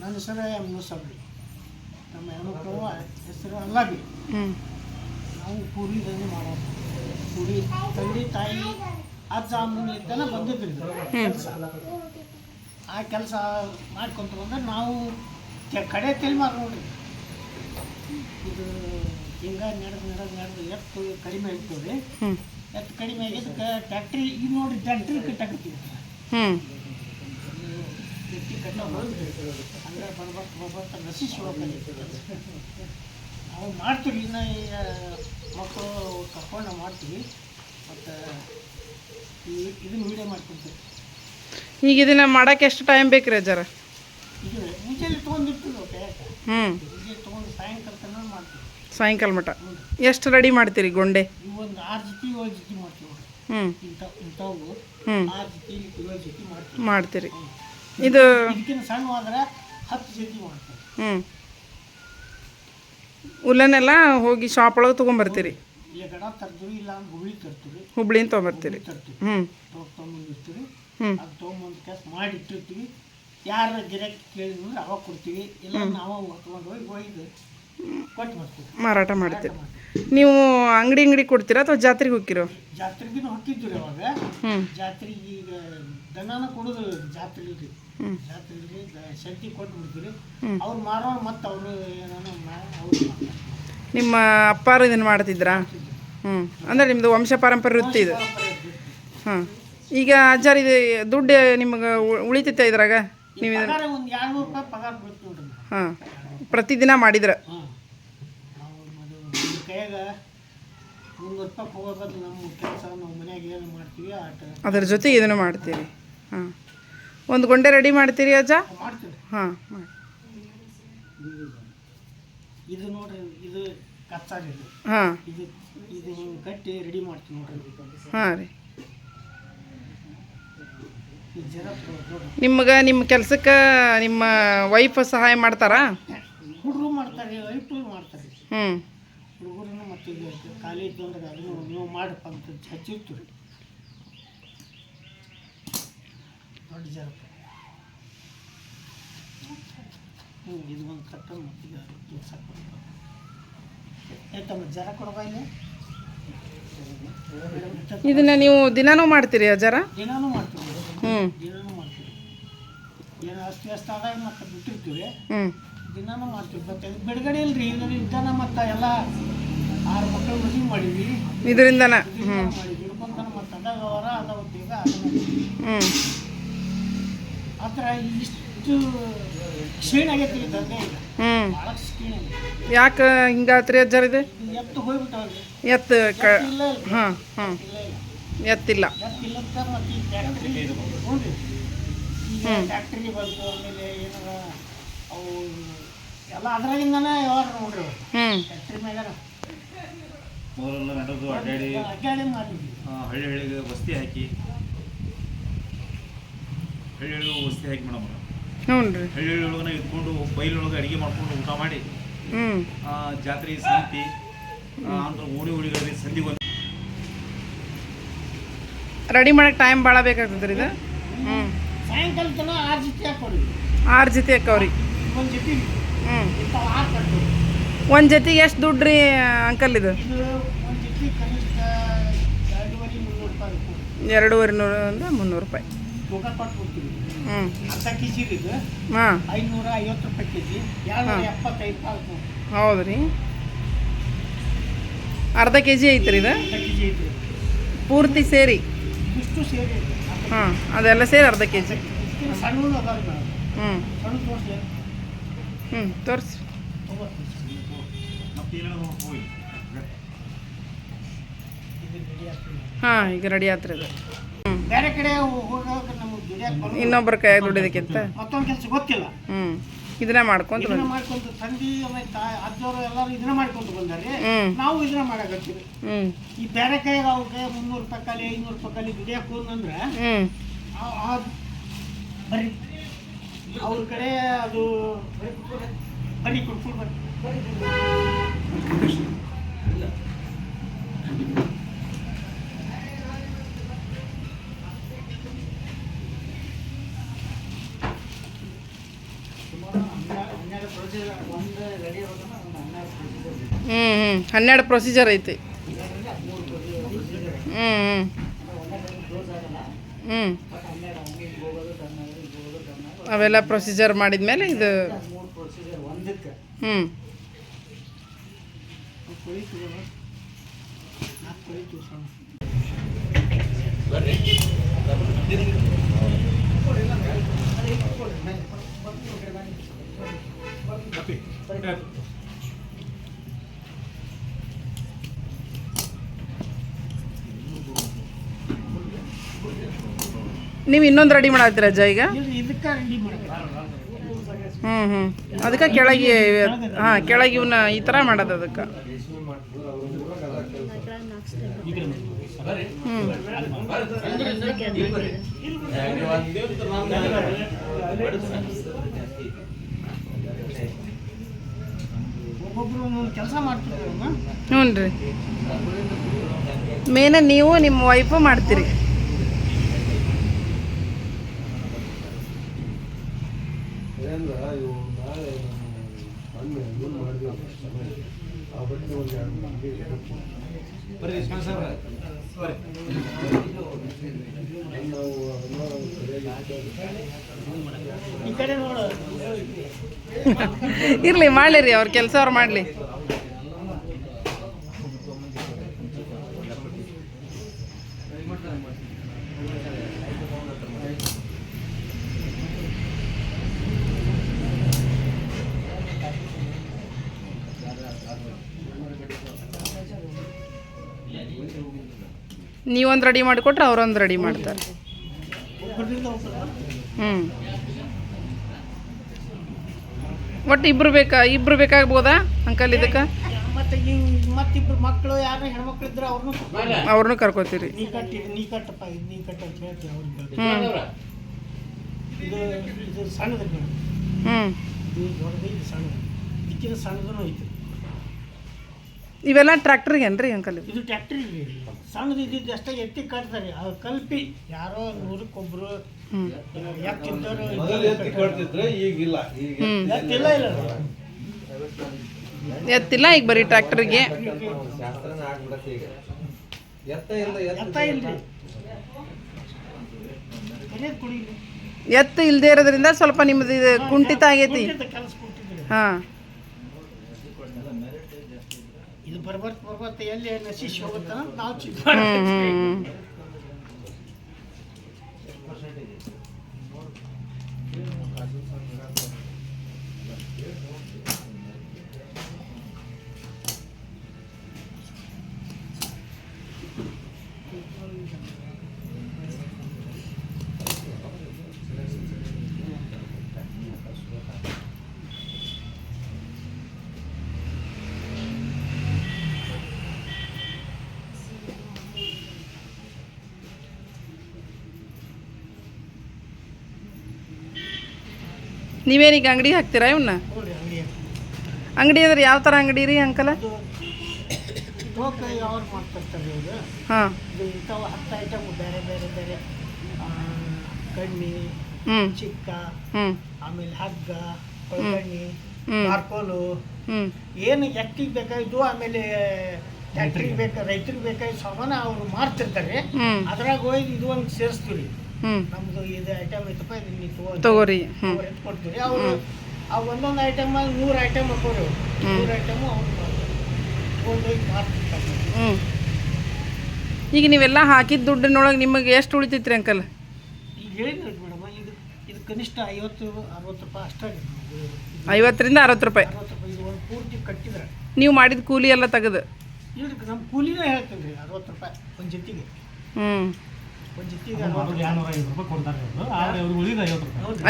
ನನ್ನ ಹೆಸರು ಎಂ ಮುಸಬ್ರಿ ನಮ್ಮ ಹೆಣ್ಮಕ್ಳು ಹೆಸರು ಅಲ್ಲಾಬಿ. ಹ್ಞೂ ನಾವು ಪೂರಿ ದಂಧೆ ಮಾಡೋದು. ಪೂರಿ ತಂದೆ ತಾಯಿ ಅಜ್ಜ ಅಮ್ಮನಿಂದನೇ ಬಂದಿದ್ರಿ ಕೆಲಸ. ಆ ಕೆಲಸ ಮಾಡ್ಕೊಂತ ಬಂದ್ರೆ ನಾವು ಕೆ- ಕಡೆ ತೆಲ್ಮಾರ್ ನೋಡ್ರಿ ಇದು ಹಿಂಗೆ ನಡೆದು ನಡೆದು ನಡೆದು ಎತ್ತು ಕಡಿಮೆ ಆಗ್ತದೆ. ಎತ್ತು ಕಡಿಮೆ ಆಗಿದ್ದಕ್ಕೆ ಟ್ಯಾಕ್ಟ್ರಿ ಈಗ ನೋಡಿ ಟ್ಯಾಕ್ಟ್ರಿ ಕಟ್ಟಾಕತ್ತೀವಿ. ನಶಿಸಿ ನಾವು ಮಾಡ್ತೀವಿ ಇನ್ನು ಈ ಮಕ್ಕಳು ಕರ್ಕೊಂಡು ನಾವು ಮಾಡ್ತೀವಿ ಮತ್ತು ಈ ಇದನ್ನು ವೀಡಿಯೋ ಮಾಡ್ಕೊತೀವಿ ಈಗ ಇದನ್ನ ಮಾಡಕ್ಕೆ ಎಷ್ಟು ಟೈಮ್ ಬೇಕು ರೀ ಅಜ್ಜಾರ? ಇದು ಮುಂಚೆಲಿ ತೊಗೊಂಡಿರ್ತೀವಿ ಕೈಯಾಗ ಹ್ಞೂ ತೊಗೊಂಡು ಸಾಯಂಕಾಲ ತನಕ ಮಾಡ್ತೀವಿ ಸಾಯಂಕಾಲ ಮಟ ಎಷ್ಟು ರೆಡಿ ಮಾಡ್ತೀರಿ ಗೊಂಡೆ? ಒಂದು ಆರು ಜೊತೆ ಏಳು ಜೊತೆ ಮಾಡ್ತೀವಿ ನೋಡ್ರಿ ಹ್ಞೂ ಇಂಥ ಇಂಥವು. ಹ್ಞೂ ಆರು ಜೊತೆ ಏಳು ಜೊತೆ ಮಾಡ್ತೀವಿ. ಮಾಡ್ತೀರಿ. ಇದು ಇದಕ್ಕಿಂತ ಸಣ್ಣವಾದ್ರೆ ಹತ್ತು ಜೊತೆ ಮಾಡ್ತೀವಿ. ಹ್ಞೂ ಉಲ್ಲನೆಲ್ಲ ಹೋಗಿ ಶಾಪ್ ಒಳಗೆ ತೊಗೊಂಬರ್ತೀರಿ. ಇಲ್ಲ ಗಡ ತರ್ತೀವಿ ಇಲ್ಲ ಅಂದ್ರೆ ತರ್ತೀವಿ. ಹುಬ್ಳಿನ ತೊಗೊಂಬರ್ತೀರಿ. ತರ್ತೀವಿ. ಹ್ಞೂ ತೊಗೊಂಬಂದಿರ್ತೀವಿ. ಹ್ಞೂ ಅದು ತೊಗೊಂಬಂದು ಕೆಲಸ ಮಾಡಿ ಯಾರು ಗಿರಾಕಿ ಕೇಳಿದ್ರೆ ಅವಾಗ ಕೊಡ್ತೀವಿ. ಇಲ್ಲ ನಾವು ಹೊತ್ಕೊಂಡು ಹೋಗಿ ಒಯ್ದು ಮಾರಾಟ ಮಾಡ್ತೀರಿ ನೀವು ಅಂಗಡಿ ಅಂಗಡಿ ಕೊಡ್ತೀರಾ ಅಥವಾ ಜಾತ್ರೆಗೆ ಹೋಗಿರೋ ಜಾತ್ರೆಗಿನ ಹೊಕ್ಕಿದ್ವಿ ರೀ ಅವಾಗ ಜಾತ್ರೆಗೆ ಈಗ ದನನ ಕೊಡೋದು ಜಾತ್ರೆಗೆ ಹ್ಮ್. ಜಾತ್ರೆಗೆ ಶಕ್ತಿ ಕೊಟ್ಟು ಬಿಡ್ತೀರಿ. ಅವ್ರು ಮಾರೋರು ಮತ್ತು ಅವರು ಏನೋ ಅವ್ರು ನಿಮ್ಮ ಅಪ್ಪಾರು ಇದನ್ನು ಮಾಡ್ತಿದ್ರಾ? ಹ್ಞೂ ಅಂದರೆ ನಿಮ್ಮದು ವಂಶ ಪಾರಂಪರ್ಯ ವೃತ್ತಿ ಇದು. ಹಾಂ ಈಗ ಅಜ್ಜಾರ್ ಇದು ದುಡ್ಡು ನಿಮಗೆ ಉಳಿತೈತೆ ಇದ್ರಾಗ? ನೀವು ಹಾಂ ಪ್ರತಿದಿನ ಮಾಡಿದ್ರೆ ಹಾಂ ನಾವು ಅದು ನಮ್ಮ ಕೈಯಾಗ ಮುನ್ನೂರು ರೂಪಾಯಿ ಹೋಗೋ ಬದಲು ನಮ್ಮ ಕೆಲಸ ನಾವು ಮನ್ಯಾಗ ಏನು ಮಾಡ್ತೀವಿ ಆಟ ಅದ್ರ ಜೊತೆ ಇದನ್ನು ಮಾಡ್ತೀರಿ. ಹಾಂ. ಒಂದು ಗೊಂಡೆ ರೆಡಿ ಮಾಡ್ತೀರಿ ಅಜ್ಜ? ಹಾಂ ಮಾಡಿ. ಇದು ನೋಡ್ರಿ ಹಾಂ. ಇದು ಇದು ಕಟ್ಟಿ ರೆಡಿ ಮಾಡ್ತೀವಿ ನೋಡ್ರಿ. ಹಾಂ ರೀ. ನಿಮ್ಗೆ ನಿಮ್ಮ ಕೆಲಸಕ್ಕೆ ನಿಮ್ಮ ವೈಫ್ ಸಹಾಯ ಮಾಡ್ತಾರಾ? ಹುಡುಗರು ಮಾಡ್ತಾರೆ ಐಟು ಮಾಡ್ತಾರೆ. ಹ್ಞೂ ಇದು ಖಾಲಿ ಇದ್ದು ಅಂದ್ರೆ ಅದನ್ನು ನೀವು ಮಾಡಪ್ಪ ಅಂತ ರೀ ದೊಡ್ಡ ಜರಪ ಹ್ಞೂ ಇದು ಒಂದು ಕಟ್ಟ ಮತ್ತು ಇದು ತೋರ್ಸಕ್ಕೆ ಆಯ್ತಮ್ಮ ಜರ ಕೊಡಬ ಇಲ್ಲಿ? ಇದನ್ನು ನೀವು ದಿನಾನೂ ಮಾಡ್ತೀರಿ ಜರ ದಿನಾನೂ ಮಾಡ್ತೀವಿ. ಹ್ಞೂ ದಿನಾನೂ ಮಾಡ್ತೀವಿ. ಏನು ಅಷ್ಟು ಅಷ್ಟು ಆದಾಗ ಮತ್ತೆ ಬಿಟ್ಟಿರ್ತೀವಿ ಹ್ಞೂ ದಿನಾನೂ ಮಾಡ್ತೀವಿ. ಮತ್ತೆ ಬಿಡುಗಡೆ ಇಲ್ರಿ ಇದು ಇದ್ದಾನ ಮತ್ತು ಎಲ್ಲ ಆರು ಮಕ್ಕಳು ಮದುವೆ ಮಾಡಿದ್ವಿ. ಇದರಿಂದನ? ಅದನ್ನ ಹ್ಞೂ ಆ ಥರ ಇಷ್ಟು ಕ್ಷೀಣ ಆಗೈತಿ ಈಗ. ಹ್ಞೂ ಯಾಕೆ ಹಿಂಗಾತ್ರಿ ಅಜ್ಜಾರ ಇದೆ? ಎತ್ತು ಹೋಗ್ಬಿಟ್ಟವ್ರಿ ಎತ್ತು ಕ ಹಾಂ ಹಾಂ ಎತ್ತಿಲ್ಲ. ಟ್ಯಾಕ್ಟ್ರಿ ಬಂತು ಆಮೇಲೆ ಏನಾರ ಅವು ಎಲ್ಲ ಅದ್ರಾಗಿಂದನೇ ವ್ಯವಹಾರ ನೋಡ್ರಿ ಹ್ಞೂ ಟ್ಯಾಕ್ಟ್ರಿ ಮ್ಯಾಗಾರ. ಮೊದಲೆಲ್ಲ ನಡೆದು ಅಡ್ಡಾಡಿ ಅಡ್ಡಾಡಿ ಮಾಡಿದ್ವಿ. ಆ, ಹಳ್ಳಿ ಹಳ್ಳಿಗೆ ವಸ್ತಿ ಹಾಕಿ. ಹಳ್ಳಿ ಹಳ್ಳಿಗೆ ವಸ್ತಿ ಹಾಕಿ ಮೇಡಮ್ ಹ್ಞೂ ರೀ. ಹಳ್ಳಿ ಹಳ್ಳಿ ಒಳಗನ ಇದ್ಕೊಂಡು ಬೈಲೊಳಗೆ ಅಡುಗೆ ಮಾಡ್ಕೊಂಡು ಊಟ ಮಾಡಿ ಜಾತ್ರೆ ಸಂತಿ ಅಂದ್ರೆ ಓಣಿ ಓಣಿಗಳಿಗೆ ಸಂಧಿಗೆ ಒಂದು ರೆಡಿ ಮಾಡಕ್ಕೆ ಟೈಮ್ ಭಾಳ ಬೇಕಾಗ್ತದೆ ರೀ ಇದು? ಹ್ಞೂ ಸಾಯಂಕಾಲ ತನಕ ಆರು ಜೊತೆ ಹಾಕೋರಿ. ಆರು ಜೊತೆ ಹಾಕೋರಿ. ಒಂದು ಜೊತೆ. ಹ್ಞೂ ಒಂದು ಜೊತೆಗೆ ಎಷ್ಟು ದುಡ್ಡು ರೀ ಅಂಕಲ್ ಇದು ಇದು ಒಂದು ಜೊತೆ ಕನಿಷ್ಠ ಎರಡೂವರೆ ನೂರ ಅಂದ್ರೆ ಮುನ್ನೂರು ರೂಪಾಯಿ. ಹ್ಞೂ ಅರ್ಧ ಕೆ ಜಿ ಇದು ಹಾಂ. ಐನೂರ ಐವತ್ತು ರೂಪಾಯಿ ಕೆ ಜಿ ಎಪ್ಪತ್ತೈದು ಹೌದು ರೀ ಅರ್ಧ ಕೆ ಜಿ ಐತ್ರಿ ಇದು? ಪೂರ್ತಿ ಸೇರಿ? ಇಷ್ಟು ಸೇರಿ ಐತೆ. ಅರ್ಧ ಹಾಂ ಅದೆಲ್ಲ ಸೇರಿ ಅರ್ಧ ಕೆ ಜಿ ಹ್ಞೂ ಹ್ಞೂ ತೋರಿಸಿ ಮತ್ತೆ ಏನಾದ್ರು ಹೋಗಿ ಇದು ರೆಡಿ ಆಗ್ತದೆ ಹಾಂ ಈಗ ರೆಡಿ ಆತ್ರಿ ಅದು. ಬೇರೆ ಕಡೆ ಹೋದಾಗ ನಮಗೆ ದುಡಿಯಕ್ಕೆ ಇನ್ನೊಬ್ಬರ ಕೈ ದುಡಿಯೋದಕ್ಕಿಂತ? ಮತ್ತೊಂದು ಕೆಲಸ ಗೊತ್ತಿಲ್ಲ. ಹ್ಞೂ ಇದನ್ನ ಮಾಡ್ಕೊಂತ ಇದನ್ನ ಮಾಡ್ಕೊಂತ ಮಾಡ್ಕೊಂಡು ತಂದಿ ಆಮೇಲೆ ಅಜ್ಜವರು ಎಲ್ಲರೂ ಇದನ್ನ ಮಾಡ್ಕೊಂತ ಬಂದಾರೆ. ನಾವು ಇದನ್ನ ಮಾಡಕತ್ತೀವಿ. ಈ ಬೇರೆ ಕೈಯಾಗ ಅವ್ರಿಗೆ ಮುನ್ನೂರು ರೂಪಾಯಿ ಕಾಲಿ ಐನೂರು ರೂಪಾಯಿ ಕಾಲಿ ದುಡಿಯಕ್ಕೆ ಹೋದಂದ್ರೆ ಬರೀ ಅವ್ರ ಕಡೆ ಅದು ಬರೀ ಕೊಡ್ಕೊಂಡು ಬರ್ರಿ ಹನ್ನೆರಡು ಪ್ರೊಸೀಜರ್ ಒಂದು ರೆಡಿ ಇರೋದನ್ನ ಒಂದು ಹನ್ನೆರಡು ಪ್ರೊಸೀಜರ್ ಹ್ಞೂ ಹ್ಞೂ ಹನ್ನೆರಡು ಪ್ರೊಸೀಜರ್ ಐತಿ. ಹ್ಞೂ ಹ್ಞೂ ಹ್ಞೂ ಅವೆಲ್ಲ ಪ್ರೊಸೀಜರ್ ಇದು ಹದಿಮೂರು ಪ್ರೊಸೀಜರ್ ಒಂದಕ್ಕೆ ಹ್ಞೂ ಬರ್ರಿ ನೀವು ಇನ್ನೊಂದು ರೆಡಿ ಮಾಡತ್ತೀರ ಅಜ್ಜ ಈಗ? ಹ್ಞೂ ಹ್ಞೂ ಅದಕ್ಕೆ ಕೆಳಗೆ ಹಾಂ ಕೆಳಗೆ ಇವನ್ನ ಈ ಥರ ಮಾಡೋದು ಅದಕ್ಕೆ. ಹ್ಞೂ ಹ್ಞೂ ರೀ ಮೇನ ನೀವು ನಿಮ್ಮ ವೈಫು ಮಾಡ್ತೀರಿ ಏನಂದ್ರ ಇವು ನಾಳೆ ಮೊನ್ನೆ ಇದನ್ನ ಮಾಡಿದ್ವಿ ಸಮಯ ಆ ಬಟ್ಟೆ ಒಂದು ಎರಡು ಮಂದಿ ನಾವು ಮಾಡ್ಲಿ ರೀ ಇರಲಿ ಅವ್ರ ಕೆಲಸ ಅವ್ರು ಮಾಡಲಿ. ನೀವೊಂದು ರೆಡಿ ಮಾಡಿಕೊಟ್ರೆ ಅವರೊಂದು ರೆಡಿ ಮಾಡ್ತಾರೆ. ಹ್ಞೂ ಒಟ್ಟು ಇಬ್ರು ಬೇಕಾ ಇಬ್ರು ಬೇಕಾಗ್ಬೋದಾ ಅಂಕಲ್ ಇದಕ್ಕೆ? ಮತ್ತಿಬ್ರು ಮಕ್ಕಳು ಯಾರು ಹೆಣ್ಮಕ್ಳು ಇದ್ರೆ ಅವ್ರನ್ನೂ ಅವ್ರನ್ನೂ ಕರ್ಕೋತೀರಿ. ನೀ ಕಟ್ಟಿ ನೀ ಕಟ್ಟಪ್ಪ ಇದು ನೀ ಕಟ್ಟ ಅಂತ ಹೇಳ್ತೀವಿ ಅವ್ರಿಗೆ. ಹ್ಞೂ ಇದು ಇದು ಸಣ್ಣದು ಹ್ಞೂ ಇದು ದೊಡ್ಡದು ಇದು ಸಣ್ಣದು. ಇದಕ್ಕಿಂತ ಸಣ್ಣದೂ ಐತಿ ಇವೆಲ್ಲ ಟ್ರ್ಯಾಕ್ಟರ್ ಏನ್ರಿ ಅಂಕಲ್ ಇದು? ಇದು ಟ್ಯಾಕ್ಟ್ರಿ ಸಣ್ಣದು ಇದ್ದಿದ್ದು ಅಷ್ಟೇ ಎತ್ತಿ ಕಟ್ತಾರೆ. ಅದು ಕಲ್ಪಿ ಯಾರೋ ನೂರಕ್ಕೊಬ್ರು ಮೊದಲು ಎತ್ತಿ ಕೊಡ್ತಿದ್ರೆ ಈಗಿಲ್ಲ. ಈಗ ಹ್ಞೂ ಎತ್ತಿಲ್ಲ. ಇಲ್ಲ. ಎತ್ತಿಲ್ಲ ಈಗ ಬರೀ ಟ್ರ್ಯಾಕ್ಟ್ರಿಗೆ. ಶಾಸ್ತ್ರನ ಆಗ್ಬಿಡತ್ತೆ ಈಗ. ಎತ್ತ ಇಲ್ಲ ಎತ್ತ ಇಲ್ರಿ. ಕರಿಯದ್ ಕುಡಿ ಇಲ್ಲಿ. ಎತ್ತು ಇಲ್ಲದೆ ಇರೋದ್ರಿಂದ ಸ್ವಲ್ಪ ನಿಮ್ಮದು ಇದು ಕುಂಠಿತ ಆಗೈತಿ. ಕೆಲಸ ಕೊಟ್ಟಿದ್ರು ಹಾಂ. ಇದು ಬರ್ಬರ್ತ ಬರ್ಬರ್ತ ಎಲ್ಲಿ ನಶಿಸಿ ಹೋಗುತ್ತ ನಾವು ಚಿಕ್ಕ ನೀವೇನೀಗ ಅಂಗಡಿ ಹಾಕ್ತೀರಾ ಇವನ್ನ ನೋಡ್ರಿ ಅಂಗಡಿ ಅಂಗಡಿ ಅಂದ್ರೆ ಯಾವ ಥರ ಅಂಗಡಿ ರೀ ಅಂಕಲ? ಹಾಂ. ಬೇರೆ ಬೇರೆ ಬೇರೆ ಕಣ್ಣಿ ಹ್ಞೂ ಚಿಕ್ಕ ಆಮೇಲೆ ಹಗ್ಗ ಕೊಳಗಣ್ಣಿ. ಮಾರ್ಕೋಲು ಹ್ಞೂ ಏನು ಎತ್ತಿಗೆ ಬೇಕಾಯ್ತು ಆಮೇಲೆ ಟ್ಯಾಕ್ಟ್ರಿಗೆ ಬೇಕಾ ರೈತರಿಗೆ ಬೇಕಾಯ್ತು ಸಾಮಾನು ಅವರು ಮಾರ್ತಿರ್ತಾರೆ ಹ್ಮ್. ಅದ್ರಾಗ ಹೋಗಿ ಇದು ಒಂದು ಸೇರಿಸ್ತೀವಿ ನಮ್ದು ಇದು ಐಟಮ್ ಐತಪ್ಪ ಇದು ನೀವು ತಗೋರಿ. ಅವ್ರು ಆ ಒಂದೊಂದು ಐಟಮ್ ನೂರು ಐಟಮ್ ಹಾಕೋರಿ. ನೂರು ಐಟಮು ಅವ್ರು ಮಾರ್ತಿರ್ತಾರೆ ಹ್ಞೂ ಈಗ ನೀವೆಲ್ಲ ಹಾಕಿದ ದುಡ್ಡಿನೊಳಗೆ ನಿಮಗೆ ಎಷ್ಟು ಉಳಿತೈತ್ರಿ ಅಂಕಲ್? ಈಗ ಹೇಳಿದ್ರಿ ಮೇಡಮ್ ಇದು ಇದು ಕನಿಷ್ಠ ಐವತ್ತು ಅರವತ್ತು ರೂಪಾಯಿ ಐವತ್ತರಿಂದ ಅರವತ್ತು ರೂಪಾಯಿ. ಅರವತ್ತು ರೂಪಾಯಿ ಇದು ಒಂದು ಪೂರ್ತಿ ಕಟ್ಟಿದ್ರೆ. ನೀವು ಮಾಡಿದ ಕೂಲಿ ಎಲ್ಲ ತೆಗೆದು. ನಮ್ಮ ಕೂಲಿನೇ ಹೇಳ್ತೀನಿ ರೀ ಅರವತ್ತು ರೂಪಾಯಿ ಒಂದು ಜೊತೆಗೆ. ಹ್ಞೂ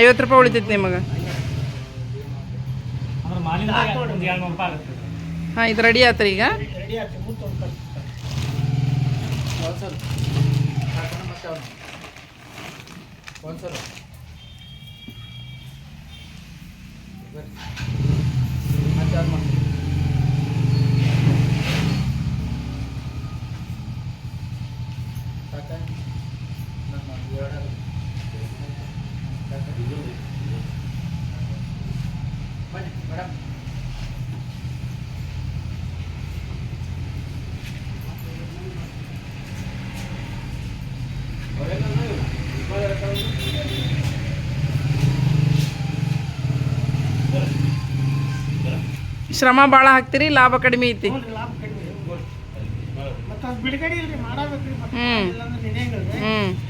ಐವತ್ತು ರೂಪಾಯಿ. ಉಳಿತೈತಿ ನಿಮಗೆ? ಹಾಂ ಇದು ರೆಡಿ ಆತ್ರಿ ಈಗ? ಸಾಕ ಶ್ರಮ ಭಾಳ ಹಾಕ್ತೀರಿ ಲಾಭ ಕಡಿಮೆ ಐತಿ ಹ್ಞೂ ಹ್ಞೂ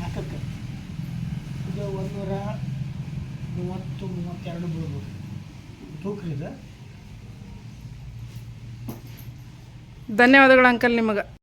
ನಾಲ್ಕಕ್ಕೆ ಇದು ಒಂದೂರ ಮೂವತ್ತು ಮೂವತ್ತೆರಡು ಬೀಳ್ಬೋದು. ತೂಕ್ರಿ ಇದು. ಧನ್ಯವಾದಗಳು ಅಂಕಲ್ ನಿಮಗೆ.